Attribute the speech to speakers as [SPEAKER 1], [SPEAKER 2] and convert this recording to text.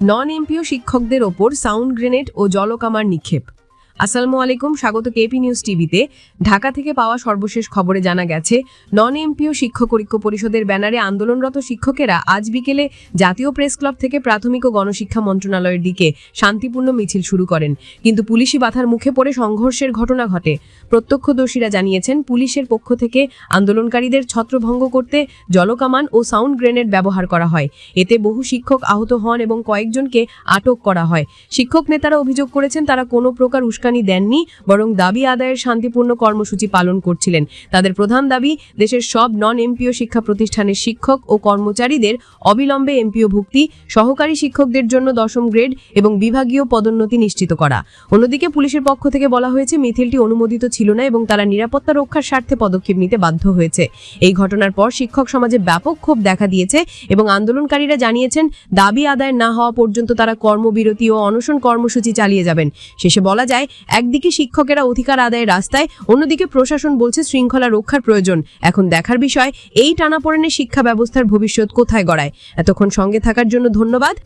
[SPEAKER 1] Non MPO শিক্ষকদের ওপর sound grenade ও জলকামার নিক্ষেপ। আসসালামু আলাইকুম, স্বাগত কেপি নিউজ টিভিতে। ঢাকা থেকে পাওয়া সর্বশেষ খবরে জানা গেছে নন এমপিও শিক্ষক ঐক্য পরিষদের ব্যানারে আন্দোলনরত শিক্ষকেরা আজ বিকেলে জাতীয় প্রেস ক্লাব থেকে প্রাথমিক ও গণশিক্ষা মন্ত্রণালয়ের দিকে শান্তিপূর্ণ মিছিল শুরু করেন। কিন্তু পুলিশি বাধার মুখে পড়ে সংঘর্ষের ঘটনা ঘটে। প্রত্যক্ষদর্শীরা জানিয়েছেন, পুলিশের পক্ষ থেকে আন্দোলনকারীদের ছত্রভঙ্গ করতে জলকামান ও সাউন্ড গ্রেনেড ব্যবহার করা হয়। এতে বহু শিক্ষক আহত হন এবং কয়েকজনকে আটক করা হয়। শিক্ষক নেতারা অভিযোগ করেছেন, তারা কোনো প্রকার উস্কানি দেননি, বরং দাবি আদায়ের শান্তিপূর্ণ কর্মসূচি পালন করছিলেন। তাদের প্রধান দাবি, দেশের সব নন এমপিও শিক্ষা প্রতিষ্ঠানের শিক্ষক ও কর্মচারীদের অবিলম্বে এমপিও ভুক্তি, সহকারী শিক্ষকদের জন্য দশম গ্রেড এবং বিভাগীয় পদোন্নতি নিশ্চিত করা। অন্যদিকে পুলিশের পক্ষ থেকে বলা হয়েছে, মিথিলটি অনুমোদিত ছিল না এবং তারা নিরাপত্তা রক্ষার স্বার্থে পদক্ষেপ নিতে বাধ্য হয়েছে। এই ঘটনার পর শিক্ষক সমাজে ব্যাপক ক্ষোভ দেখা দিয়েছে এবং আন্দোলনকারীরা জানিয়েছেন, দাবি আদায় না হওয়া পর্যন্ত তারা কর্মবিরতি ও অনশন কর্মসূচি চালিয়ে যাবেন। শেষে বলা যায় একদিকে শিক্ষকেরা অধিকার আদায়ের রাস্তায়, অন্যদিকে প্রশাসন বলছে শৃঙ্খলা রক্ষার প্রয়োজন। এখন দেখার বিষয়, এই টানাপোড়েনে শিক্ষা ব্যবস্থার ভবিষ্যৎ কোথায় গড়ায়? এতক্ষণ সঙ্গে থাকার জন্য ধন্যবাদ।